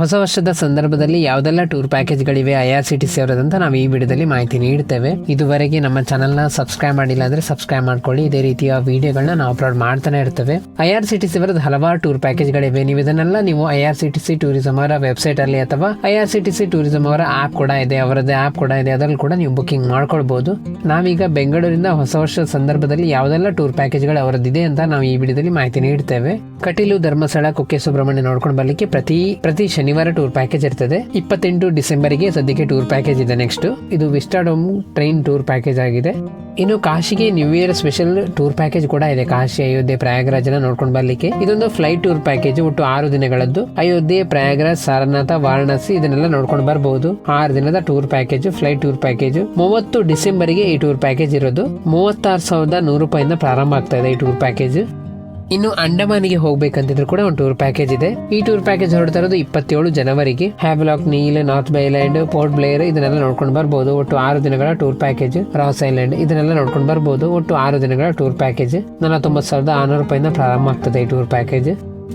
ಹೊಸ ವರ್ಷದ ಸಂದರ್ಭದಲ್ಲಿ ಯಾವುದೆಲ್ಲ ಟೂರ್ ಪ್ಯಾಕೇಜ್ಗಳಿವೆ ಐ ಆರ್ ಟಿ ಸಿ ಅವರದಂತ ನಾವು ಈ ವಿಡಿಯೋದಲ್ಲಿ ಮಾಹಿತಿ ನೀಡ್ತೇವೆ. ಇದುವರೆಗೆ ನಮ್ಮ ಚಾನಲ್ನ ಸಬ್ಸ್ಕ್ರೈಬ್ ಮಾಡಿಲ್ಲ ಅಂದ್ರೆ ಸಬ್ಸ್ಕ್ರೈಬ್ ಮಾಡ್ಕೊಳ್ಳಿ. ಇದೇ ರೀತಿಯ ವಿಡಿಯೋಗಳನ್ನ ನಾವು ಅಪ್ಲೋಡ್ ಮಾಡ್ತಾನೆ ಇರ್ತೇವೆ. I R C T C ಅವರದ್ದು ಹಲವಾರು ಟೂರ್ ಪ್ಯಾಕೇಜ್ಗಳಿವೆ. ನೀವು ಇದನ್ನೆಲ್ಲ ನೀವು I C T C tourism ಅವರ ವೆಬ್ಸೈಟ್ ಅಲ್ಲಿ ಅಥವಾ I C T C tourism ಅವರ ಆಪ್ ಕೂಡ ಇದೆ. ಅವರದ್ದೇ ಆಪ್ ಕೂಡ ಇದೆ. ಅದರಲ್ಲಿ ಕೂಡ ನೀವು ಬುಕಿಂಗ್ ಮಾಡ್ಕೊಳ್ಬಹುದು ನಾವೀಗ ಬೆಂಗಳೂರಿಂದ ಹೊಸ ವರ್ಷದ ಸಂದರ್ಭದಲ್ಲಿ ಯಾವ್ದೆಲ್ಲ ಟೂರ್ ಪ್ಯಾಕೇಜ್ಗಳು ಅವರದ್ದಿದೆ ಅಂತ ನಾವು ಈ ವಿಡಿಯೋದಲ್ಲಿ ಮಾಹಿತಿ ನೀಡ್ತೇವೆ. ಕಟೀಲು ಧರ್ಮಸ್ಥಳ ಕುಕ್ಕೆ ಸುಬ್ರಹ್ಮಣ್ಯ ನೋಡ್ಕೊಂಡು ಬರಲಿಕ್ಕೆ ಪ್ರತಿ ಪ್ರತಿ ಶನಿವಾರ ಟೂರ್ ಪ್ಯಾಕೇಜ್ ಇರ್ತದೆ. ಇಪ್ಪತ್ತೆಂಟು ಡಿಸೆಂಬರ್ಗೆ ಸದ್ಯಕ್ಕೆ ಟೂರ್ ಪ್ಯಾಕೇಜ್ ಇದೆ ನೆಕ್ಸ್ಟ್. ಇದು ವಿಸ್ಟಾಡೋಮ್ ಟ್ರೈನ್ ಟೂರ್ ಪ್ಯಾಕೇಜ್ ಆಗಿದೆ. ಇನ್ನು ಕಾಶಿಗೆ new year special tour package ಕೂಡ ಇದೆ. ಕಾಶಿ, ಅಯೋಧ್ಯೆ ಪ್ರಯಾಗರಾಜನ ನೋಡ್ಕೊಂಡು ಬರ್ಲಿಕ್ಕೆ. ಇದೊಂದು ಫ್ಲೈಟ್ ಟೂರ್ ಪ್ಯಾಕೇಜ್ ಒಟ್ಟು ಆರು ದಿನಗಳದ್ದು. ಅಯೋಧ್ಯೆ, ಪ್ರಯಾಗರಾಜ್, ಸಾರನಾಥ, ವಾರಣಾಸಿ ಇದನ್ನೆಲ್ಲ ನೋಡ್ಕೊಂಡು ಬರಬಹುದು ಆರು ದಿನದ tour package flight tour package ಮೂವತ್ತು ಡಿಸೆಂಬರ್ಗೆ ಈ ಟೂರ್ ಪ್ಯಾಕೇಜ್ ಇರೋದು. ಮೂವತ್ತಾರು ಸಾವಿರದ ನೂರು ರೂಪಾಯಿಂದ ಪ್ರಾರಂಭ ಆಗ್ತಾ ಇದೆ ಈ ಟೂರ್ ಪ್ಯಾಕೇಜ್. ಇನ್ನು ಅಂಡಮಾನಿಗೆ ಹೋಗ್ಬೇಕಂತಿದ್ರು ಕೂಡ ಒಂದು ಟೂರ್ ಪ್ಯಾಕೇಜ್ ಇದೆ. ಈ ಟೂರ್ ಪ್ಯಾಕೇಜ್ ಹೊರಡ್ತಾ ಇರೋದು ಇಪ್ಪತ್ತೇಳು ಜನವರಿಗೆ. Havelock Neil North bay island Port Blair ಇದನ್ನೆಲ್ಲ ನೋಡ್ಕೊಂಡು ಬರ್ಬೋದು. ಒಟ್ಟು ಆರು ದಿನಗಳ ಟೂರ್ ಪ್ಯಾಕೇಜ್ ರಾಸ್ ಐಲ್ಯಾಂಡ್ ಇದನ್ನೆಲ್ಲ ನೋಡ್ಕೊಂಡು ಬರ್ಬೋದು. ಒಟ್ಟು ಆರು ದಿನಗಳ ಟೂರ್ ಪ್ಯಾಕೇಜ್ ನಲವತ್ತೊಂಬತ್ತು ಸಾವಿರದ ಆರುನೂರು ರೂಪಾಯಿಂದ ಪ್ರಾರಂಭ ಆಗ್ತದೆ ಈ ಟೂರ್ ಪ್ಯಾಕೇಜ್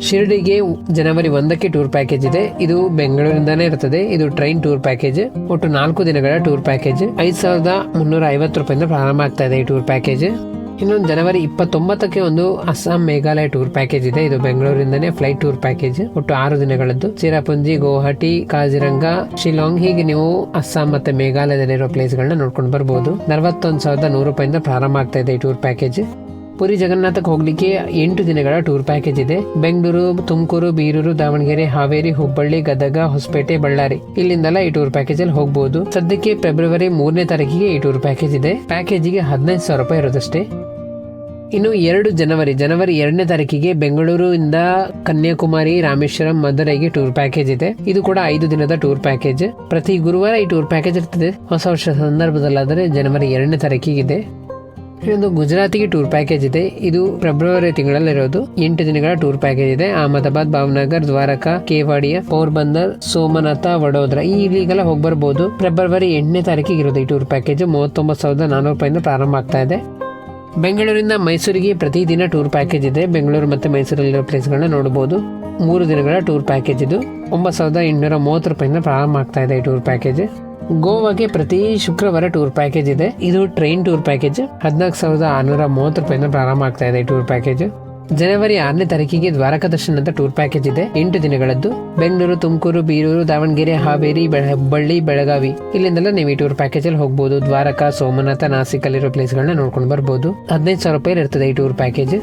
ಶಿರ್ಡಿಗೆ ಜನವರಿ ಒಂದಕ್ಕೆ ಟೂರ್ ಪ್ಯಾಕೇಜ್ ಇದೆ. ಇದು ಬೆಂಗಳೂರಿಂದಾನೇ ಇರ್ತದೆ. ಇದು ಟ್ರೈನ್ ಟೂರ್ ಪ್ಯಾಕೇಜ್ ಒಟ್ಟು ನಾಲ್ಕು ದಿನಗಳ ಟೂರ್ ಪ್ಯಾಕೇಜ್ ಐದು ಸಾವಿರದ ಮುನ್ನೂರ ಐವತ್ತು ರೂಪಾಯಿಂದ ಪ್ರಾರಂಭ ಆಗ್ತಾ ಇದೆ ಈ ಟೂರ್ ಪ್ಯಾಕೇಜ್ ಇನ್ನೊಂದು ಜನವರಿ ಇಪ್ಪತ್ತೊಂಬತ್ತಕ್ಕೆ ಒಂದು ಅಸ್ಸಾಂ ಮೇಘಾಲಯ ಟೂರ್ ಪ್ಯಾಕೇಜ್ ಇದೆ. ಇದು ಬೆಂಗಳೂರಿಂದನೇ ಫ್ಲೈಟ್ ಟೂರ್ ಪ್ಯಾಕೇಜ್. ಒಟ್ಟು ಆರು ದಿನಗಳದ್ದು. ಚಿರಾಪುಂಜಿ ಗುವಾಹಟಿ, ಕಾಜಿರಂಗ ಶಿಲಾಂಗ್ ಹೀಗೆ ನೀವು ಅಸ್ಸಾಂ ಮತ್ತೆ ಮೇಘಾಲಯದಲ್ಲಿರೋ ಪ್ಲೇಸ್ಗಳನ್ನ ನೋಡ್ಕೊಂಡು ಬರ್ಬೋದು. ನಲವತ್ತೊಂದು ಸಾವಿರದ ನೂರು ರೂಪಾಯಿಂದ ಪ್ರಾರಂಭ ಆಗ್ತಾ ಇದೆ ಈ ಟೂರ್ ಪ್ಯಾಕೇಜ್. ಪುರಿ ಜಗನ್ನಾಥಕ್ಕೆ ಹೋಗ್ಲಿಕ್ಕೆ ಎಂಟು ದಿನಗಳ ಟೂರ್ ಪ್ಯಾಕೇಜ್ ಇದೆ. ಬೆಂಗಳೂರು, ತುಮಕೂರು, ಬೀರೂರು, ದಾವಣಗೆರೆ, ಹಾವೇರಿ, ಹುಬ್ಬಳ್ಳಿ, ಗದಗ, ಹೊಸಪೇಟೆ, ಬಳ್ಳಾರಿ. ಇಲ್ಲಿಂದಲ್ಲ ಈ ಟೂರ್ ಪ್ಯಾಕೇಜ್ ಅಲ್ಲಿ ಹೋಗಬಹುದು ಸದ್ಯಕ್ಕೆ ಫೆಬ್ರವರಿ ಮೂರನೇ ತಾರೀಕಿಗೆ ಈ ಟೂರ್ ಪ್ಯಾಕೇಜ್ ಇದೆ. ಪ್ಯಾಕೇಜಿಗೆ ಹದಿನೈದು ಸಾವಿರ ರೂಪಾಯಿ ಇರೋದಷ್ಟೇ. ಇನ್ನು ಎರಡು ಜನವರಿ ಜನವರಿ ಎರಡನೇ ತಾರೀಕಿಗೆ ಬೆಂಗಳೂರಿಂದ ಕನ್ಯಾಕುಮಾರಿ, ರಾಮೇಶ್ವರಂ, ಮಧುರೈಗೆ ಟೂರ್ ಪ್ಯಾಕೇಜ್ ಇದೆ. ಇದು ಕೂಡ ಐದು ದಿನದ ಟೂರ್ ಪ್ಯಾಕೇಜ್ ಪ್ರತಿ ಗುರುವಾರ ಈ ಟೂರ್ ಪ್ಯಾಕೇಜ್ ಇರ್ತದೆ. ಹೊಸ ವರ್ಷ ಸಂದರ್ಭದಲ್ಲಾದರೆ ಜನವರಿ ಎರಡನೇ ತಾರೀಕಿಗಿದೆ. ಇನ್ನೊಂದು ಗುಜರಾತಿಗೆ ಟೂರ್ ಪ್ಯಾಕೇಜ್ ಇದೆ. ಇದು ಫೆಬ್ರವರಿ ತಿಂಗಳಲ್ಲಿ ಇರೋದು ಎಂಟು ದಿನಗಳ ಟೂರ್ ಪ್ಯಾಕೇಜ್ ಇದೆ. ಅಹಮದಾಬಾದ್, ಭಾವನಗರ್, ದ್ವಾರಕಾ, ಕೇವಾಡಿಯಾ, ಪೋರ್ಬಂದರ್, ಸೋಮನಾಥ, ವಡೋದ್ರಾ. ಈ ಇಲ್ಲಿಗೆಲ್ಲ ಹೋಗಿ ಬರ್ಬೋದು ಫೆಬ್ರವರಿ ಎಂಟನೇ ತಾರೀಕಿಗೆ ಇರೋದು ಈ ಟೂರ್ ಪ್ಯಾಕೇಜ್. ಮೂವತ್ತೊಂಬತ್ತು ಸಾವಿರದ ನಾನೂರು ರೂಪಾಯಿಂದ ಪ್ರಾರಂಭ ಆಗ್ತಾ ಇದೆ. ಬೆಂಗಳೂರಿಂದ ಮೈಸೂರಿಗೆ ಪ್ರತಿದಿನ ಟೂರ್ ಪ್ಯಾಕೇಜ್ ಇದೆ. ಬೆಂಗಳೂರು ಮತ್ತು ಮೈಸೂರಲ್ಲಿರೋ ಪ್ಲೇಸ್ಗಳನ್ನ ನೋಡಬಹುದು ಮೂರು ದಿನಗಳ ಟೂರ್ ಪ್ಯಾಕೇಜ್ ಇದು. ಒಂಬತ್ತು ಸಾವಿರದ ಎಂಟುನೂರ ಮೂವತ್ತು ರೂಪಾಯಿಂದ ಪ್ರಾರಂಭ ಆಗ್ತಾ ಇದೆ ಈ ಟೂರ್ ಪ್ಯಾಕೇಜ್. ಗೋವಾಗೆ ಪ್ರತಿ ಶುಕ್ರವಾರ ಟೂರ್ ಪ್ಯಾಕೇಜ್ ಇದೆ. ಇದು ಟ್ರೈನ್ ಟೂರ್ ಪ್ಯಾಕೇಜ್. ಹದಿನಾಲ್ಕು ಸಾವಿರದ ಆರುನೂರ ಮೂವತ್ತು ರೂಪಾಯಿಂದ ಪ್ರಾರಂಭ ಆಗ್ತಾ ಇದೆ ಈ ಟೂರ್ ಪ್ಯಾಕೇಜ್. ಜನವರಿ ಆರನೇ ತಾರೀಕಿಗೆ ದ್ವಾರಕಾ ದರ್ಶನ ಅಂತ ಟೂರ್ ಪ್ಯಾಕೇಜ್ ಇದೆ. ಎಂಟು ದಿನಗಳದ್ದು. ಬೆಂಗಳೂರು, ತುಮಕೂರು, ಬೀರೂರು, ದಾವಣಗೆರೆ, ಹಾವೇರಿ ಬೆಳ- ಹುಬ್ಬಳ್ಳಿ, ಬೆಳಗಾವಿ. ಇಲ್ಲಿಂದೆಲ್ಲ ನೀವು ಈ ಟೂರ್ ಪ್ಯಾಕೇಜ್ ಅಲ್ಲಿ ಹೋಗಬಹುದು ದ್ವಾರಕಾ, ಸೋಮನಾಥ ನಾಸಿಕ್ ಅಲ್ಲಿರೋ ಪ್ಲೇಸ್ಗಳನ್ನ ನೋಡ್ಕೊಂಡು ಬರ್ಬೋದು. ಹದಿನೈದು ಸಾವಿರ ರೂಪಾಯಿ ಇರ್ತದೆ ಈ ಟೂರ್ ಪ್ಯಾಕೇಜ್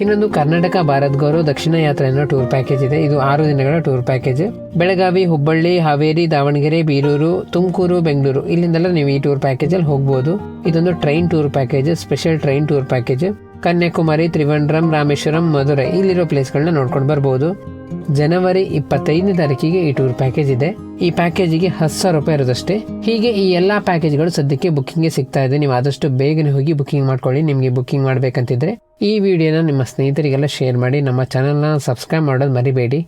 ಇನ್ನೊಂದು ಕರ್ನಾಟಕ ಭಾರತ್ ಗೌರವ ದಕ್ಷಿಣ ಯಾತ್ರೆ ಅನ್ನೋ ಟೂರ್ ಪ್ಯಾಕೇಜ್ ಇದೆ. ಇದು ಆರು ದಿನಗಳ ಟೂರ್ ಪ್ಯಾಕೇಜ್ ಬೆಳಗಾವಿ, ಹುಬ್ಬಳ್ಳಿ, ಹಾವೇರಿ, ದಾವಣಗೆರೆ, ಬೀರೂರು, ತುಮಕೂರು, ಬೆಂಗಳೂರು. ಇಲ್ಲಿಂದೆಲ್ಲ ನೀವು ಈ ಟೂರ್ ಪ್ಯಾಕೇಜ್ ಅಲ್ಲಿ ಹೋಗ್ಬೋದು. ಇದೊಂದು train tour package special train tour package Kanyakumari, Trivandrum, Rameswaram, Madurai ಇಲ್ಲಿರೋ ಪ್ಲೇಸ್ಗಳನ್ನ ನೋಡ್ಕೊಂಡು ಬರ್ಬೋದು. ಜನವರಿ ಇಪ್ಪತ್ತೈದನೇ ತಾರೀಕಿಗೆ ಈ ಟೂರ್ ಪ್ಯಾಕೇಜ್ ಇದೆ. ಈ ಪ್ಯಾಕೇಜಿಗೆ ಹತ್ತು ಸಾವಿರ ರೂಪಾಯಿ ಇರೋದಷ್ಟೇ. ಹೀಗೆ ಈ ಎಲ್ಲಾ ಪ್ಯಾಕೇಜ್ಗಳು ಸದ್ಯಕ್ಕೆ ಬುಕ್ಕಿಂಗ್ಗೆ ಸಿಗ್ತಾ ಇದೆ. ನೀವು ಆದಷ್ಟು ಬೇಗನೆ ಹೋಗಿ ಬುಕ್ಕಿಂಗ್ ಮಾಡ್ಕೊಳ್ಳಿ. ನಿಮಗೆ ಬುಕ್ಕಿಂಗ್ ಮಾಡಬೇಕಂತಿದ್ರೆ ಈ ವಿಡಿಯೋನ ನಿಮ್ಮ ಸ್ನೇಹಿತರಿಗೆಲ್ಲ ಶೇರ್ ಮಾಡಿ. ನಮ್ಮ ಚಾನಲ್ನ ಸಬ್ಸ್ಕ್ರೈಬ್ ಮಾಡೋದು ಮರಿಬೇಡಿ.